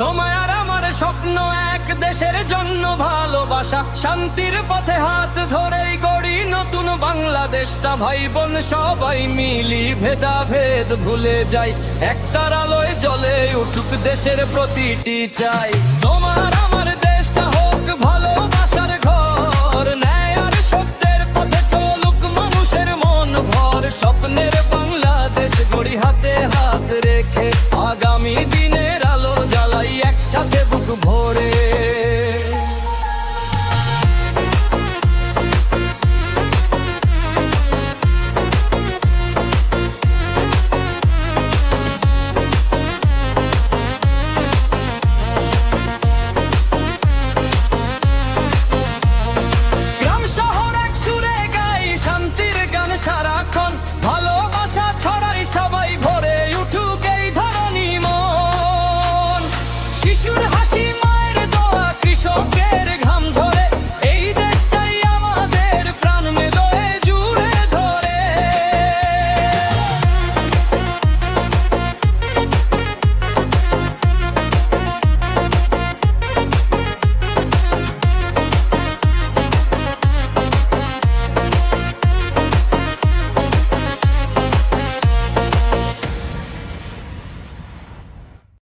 তোমায় আর আমার স্বপ্ন এক দেশের জন্য ভালোবাসা। শান্তির পথে হাত ধরেই গড়ি নতুন বাংলাদেশটা। ভাই বোন সবাই মিলি ভেদাভেদ ভুলে যাই। একতার আলোয় জ্বলে উঠুক দেশের প্রতিটি চাই। তোমার আমার দেশটা হোক ভালোবাসার ঘর। সত্যের মানুষের মন ভর। স্বপ্নের বাংলাদেশ গড়ি হাতে হাত রেখে আগামী দিনের একসাথে বুক ভরে